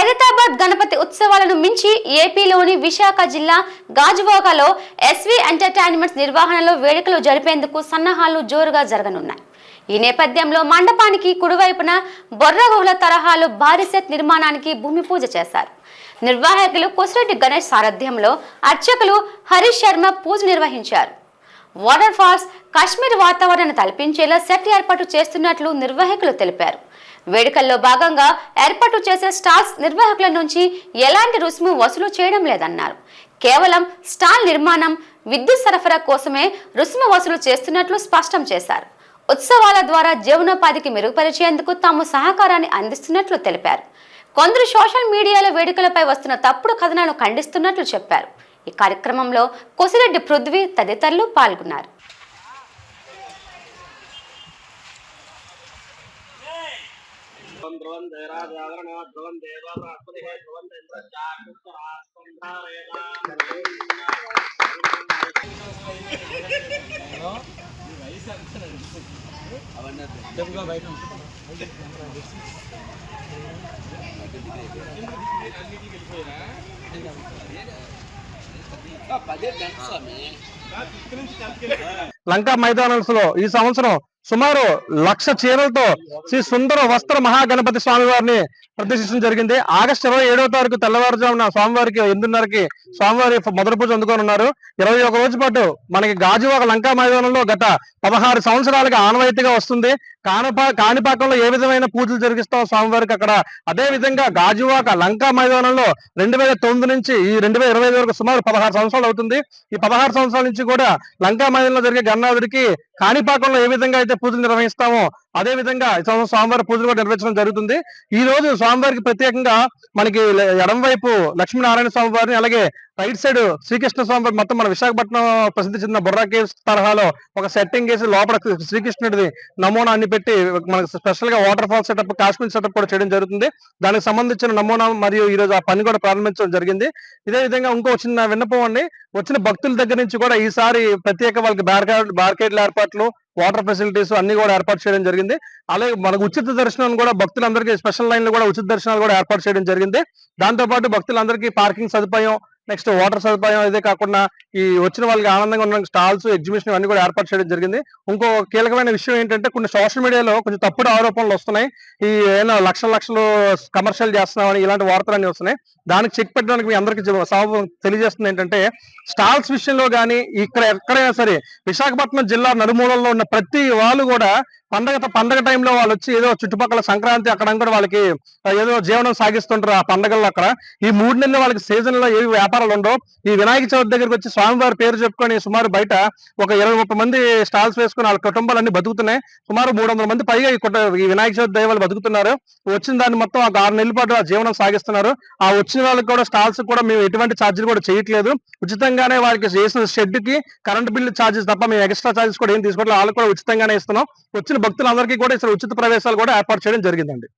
ఖైరతాబాద్ గణపతి ఉత్సవాలను మించి ఏపీలోని విశాఖ జిల్లా గాజువాకలో ఎస్వి ఎంటర్టైన్మెంట్స్ నిర్వహణలో వేడుకలు జరిపేందుకు సన్నాహాలు జోరుగా జరగనున్నాయి. ఈ నేపథ్యంలో మండపానికి కుడివైపున బొర్రగుహుల తరహాలో భారీ సెట్ నిర్మాణానికి భూమి పూజ చేశారు. నిర్వాహకులు కొసిరెడ్డి గణేష్ సారథ్యంలో అర్చకులు హరీష్ శర్మ పూజ నిర్వహించారు. వాటర్ ఫాల్స్ కాశ్మీర్ వాతావరణాన్ని తలపించేలా సెట్ ఏర్పాటు చేస్తున్నట్లు నిర్వాహకులు తెలిపారు. వేడుకల్లో భాగంగా ఏర్పాటు చేసే స్టాల్స్ నిర్వాహకుల నుంచి ఎలాంటి రుసుము వసూలు చేయడం లేదన్నారు. కేవలం స్టాల్ నిర్మాణం విద్యుత్ సరఫరా కోసమే రుసుము వసూలు చేస్తున్నట్లు స్పష్టం చేశారు. ఉత్సవాల ద్వారా జీవనోపాధికి మెరుగుపరిచేందుకు తాము సహకారాన్ని అందిస్తున్నట్లు తెలిపారు. కొందరు సోషల్ మీడియాలో వేడుకలపై వస్తున్న తప్పుడు కథనాలను ఖండిస్తున్నట్లు చెప్పారు. ఈ కార్యక్రమంలో కొసిరెడ్డి పృథ్వీ తదితరులు పాల్గొన్నారు. అవన్నీ లంకా మైదానంలో లో ఈ సంవత్సరం సుమారు లక్ష చీరలతో శ్రీ సుందర వస్త్ర మహాగణపతి స్వామి వారిని ప్రదర్శించడం జరిగింది. ఆగస్టు ఇరవై ఏడవ తారీఖు తెల్లవారుజామున స్వామివారికి ఎనిమిదిన్నరకి స్వామివారి మొదటి పూజ అందుకొని ఉన్నారు. ఇరవై ఒక రోజు పాటు మనకి గాజువాక లంకా మైదానంలో గత పదహారు సంవత్సరాలుగా ఆనవాయితీగా వస్తుంది. కానపా కాణిపాకంలో ఏ విధమైన పూజలు జరిగిస్తాం స్వామివారికి అక్కడ? అదే విధంగా గాజువాక లంకా మైదానంలో రెండు వేల తొమ్మిది నుంచి ఈ రెండు వేల ఇరవై వరకు సుమారు పదహారు సంవత్సరాలు అవుతుంది. ఈ పదహారు సంవత్సరాల నుంచి కూడా లంకా మైదానంలో జరిగే గన్నాథుడికి కాణిపాకంలో ఏ విధంగా అయితే పూజలు నిర్వహిస్తామో అదే విధంగా ఈ సంవత్సరం స్వామివారి పూజలు కూడా నిర్వహించడం జరుగుతుంది. ఈ రోజు స్వామివారికి ప్రత్యేకంగా మనకి ఎడం వైపు లక్ష్మీనారాయణ స్వామి వారిని అలాగే రైట్ సైడ్ శ్రీకృష్ణ స్వామి వారి మొత్తం మన విశాఖపట్నం ప్రసిద్ధి చెందిన బుర్రా కేవ్స్ తరహాలో ఒక సెట్టింగ్ వేసి లోపల శ్రీకృష్ణుడిది నమూనా అన్ని పెట్టి మనకు స్పెషల్గా waterfall setup Kashmir setup కూడా చేయడం జరుగుతుంది. దానికి సంబంధించిన నమూనా మరియు ఈ రోజు ఆ పని కూడా ప్రారంభించడం జరిగింది. ఇదే విధంగా ఇంకో చిన్న విన్నపం అండి. వచ్చిన భక్తుల దగ్గర నుంచి కూడా ఈసారి ప్రత్యేక వాళ్ళకి బార్కేడ్ బార్కేడ్ల ఏర్పాట్లు వాటర్ ఫెసిలిటీస్ అన్ని కూడా ఏర్పాటు చేయడం జరిగింది. అలాగే మనకు ఉచిత దర్శనం కూడా భక్తులందరికీ స్పెషల్ లైన్లు కూడా ఉచిత దర్శనాలు కూడా ఏర్పాటు చేయడం జరిగింది. దాంతో పాటు భక్తులందరికీ పార్కింగ్ సదుపాయం నెక్స్ట్ వాటర్ సదుపాయం ఇదే కాకుండా ఈ వచ్చిన వాళ్ళకి ఆనందంగా ఉన్న స్టాల్స్ ఎగ్జిబిషన్ అన్ని కూడా ఏర్పాటు చేయడం జరిగింది. ఇంకో కీలకమైన విషయం ఏంటంటే కొన్ని సోషల్ మీడియాలో కొంచెం తప్పుడు ఆరోపణలు వస్తున్నాయి. ఈ ఏమైనా లక్షల లక్షలు కమర్షియల్ చేస్తున్నామని ఇలాంటి వార్తలు అన్ని వస్తున్నాయి. దానికి చెక్ పెట్టడానికి మీ అందరికీ జవ- తెలియజేస్తుంది ఏంటంటే స్టాల్స్ విషయంలో కానీ ఇక్కడ ఎక్కడైనా సరే విశాఖపట్నం జిల్లా నలుమూలల్లో ఉన్న ప్రతి వాళ్ళు కూడా పండగ పండగ టైంలో వాళ్ళు వచ్చి ఏదో చుట్టుపక్కల సంక్రాంతి అక్కడ కూడా వాళ్ళకి ఏదో జీవనం సాగిస్తుంటారు ఆ పండగల్లో అక్కడ. ఈ మూడు నెలలు వాళ్ళకి సీజన్లో ఏవి వ్యాపారాలు ఉండవు. ఈ వినాయక చవితి దగ్గరికి వచ్చి స్వామివారి పేరు చెప్పుకొని సుమారు బయట ఒక ఇరవై ముప్పై మంది స్టాల్స్ వేసుకుని వాళ్ళ కుటుంబాలన్నీ బతుకుతున్నాయి. సుమారు మూడు వందల మంది పైగా ఈ వినాయక చవితి దైవాలు బతుకుతున్నారు. వచ్చిన దాన్ని మొత్తం ఒక ఆరు నెలల పాటు ఆ జీవనం సాగిస్తున్నారు. ఆ వచ్చిన వాళ్ళకి కూడా స్టాల్స్ కూడా మేము ఎటువంటి ఛార్జీలు కూడా చేయట్లేదు. ఉచితంగానే వాళ్ళకి చేసిన షెడ్కి కరెంట్ బిల్ ఛార్జెస్ తప్ప మేము ఎక్స్ట్రా ఛార్జెస్ కూడా ఏం తీసుకోవట్లేదు. వాళ్ళకి కూడా ఉచితంగానే ఇస్తున్నాం. వచ్చిన భక్తులందరికీ కూడా ఇక్కడ ఉచిత ప్రవేశాలు కూడా ఏర్పాటు చేయడం జరిగిందండి.